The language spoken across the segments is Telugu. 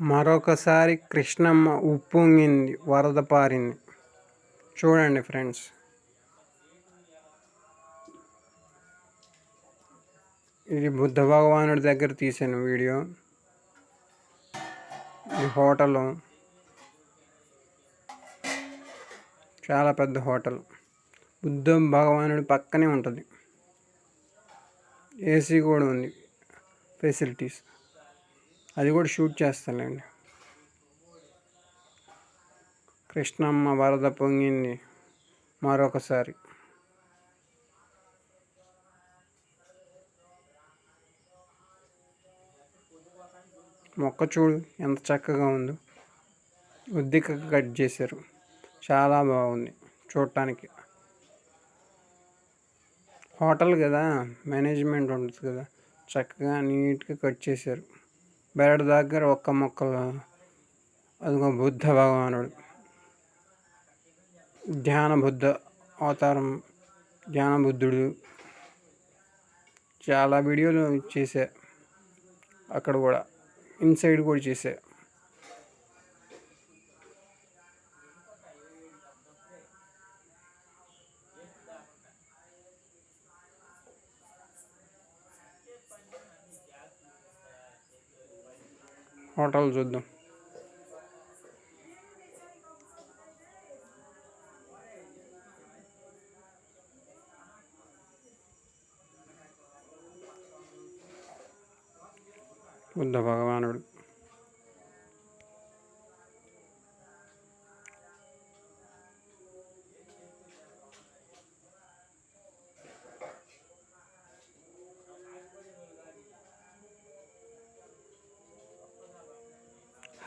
మరొకసారి కృష్ణమ్మ ఉప్పొంగింది వరద పారింది. చూడండి ఫ్రెండ్స్. ఇది బుద్ధ భగవానుడి దగ్గర తీసాను వీడియో. ఈ హోటల్. చాలా పెద్ద హోటల్. బుద్ధ భగవానుడి పక్కనే ఉంటుంది. ఏసీ కూడా ఉంది. ఫెసిలిటీస్. అది కూడా షూట్ చేస్తానులేండి. కృష్ణమ్మ వరద పొంగింది మరొకసారి. మొక్క చూడు ఎంత చక్కగా ఉందో. ఉద్దిక కట్ చేశారు. చాలా బాగుంది చూడటానికి. హోటల్ కదా మేనేజ్మెంట్ ఉంటుంది కదా. చక్కగా నీట్గా కట్ చేశారు. బెరడు దగ్గర ఒక్క మొక్కలు అదిగో బుద్ధ భగవానుడు. ధ్యాన బుద్ధ అవతారం ధ్యాన బుద్ధుడు. చాలా వీడియోలు చేసే అక్కడ కూడా. ఇన్సైడ్ కూడా చేసే హోటల్ చూద్దాం బుద్ధ భగవానుడు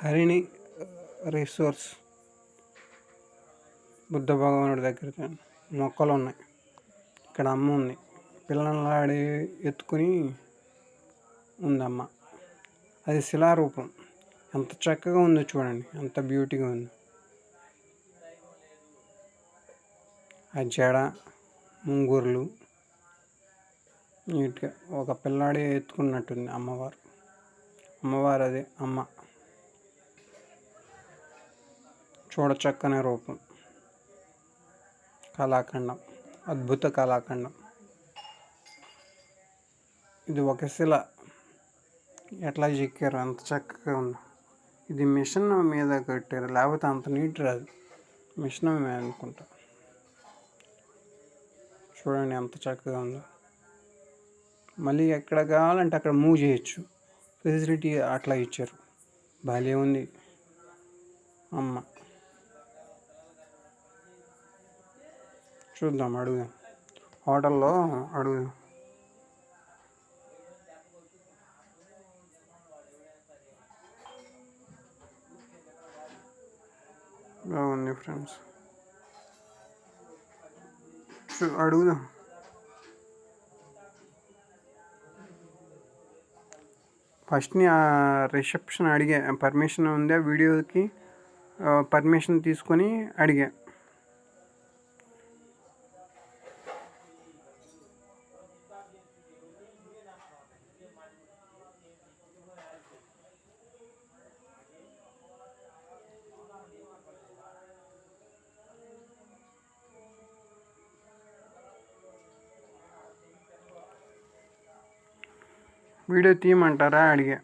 హరిణి రిసోర్స్ బుద్ధ భగవానుడి దగ్గర మొక్కలు ఉన్నాయి. ఇక్కడ అమ్మ ఉంది. పిల్లల్ని ఆడి ఎత్తుకుని ఉందమ్మ అది శిలారూపం. ఎంత చక్కగా ఉందో చూడండి. ఎంత బ్యూటీగా ఉంది. ఆ జడ ముంగూర్లు నీట్గా ఒక పిల్లాడి ఎత్తుకున్నట్టుంది అమ్మవారు. అమ్మవారు అదే అమ్మ. చూడచక్కని రూపం. కళాఖండం. అద్భుత కళాఖండం. ఇది ఒక శిల. ఎట్లా చెక్కారు? అంత చక్కగా ఉంది. ఇది మిషన్ మీద కట్టారు. లేకపోతే అంత నీట్ రాదు. మిషన్ మీద అనుకుంటా. చూడండి ఎంత చక్కగా ఉందో. మళ్ళీ ఎక్కడ కావాలంటే అక్కడ మూవ్ చేయొచ్చు. ఫెసిలిటీ అట్లా ఇచ్చారు. భలే ఉంది. అమ్మ. చూద్దాం అడుగుదాం హోటల్లో అడుగుదాం బాగుంది ఫ్రెండ్స్. అడుగుదాం. ఫస్ట్ రిసెప్షన్ అడిగా పర్మిషన్ ఉందా వీడియోకి? పర్మిషన్ తీసుకొని అడిగా. వీడియో తీయమంటారా అడిగా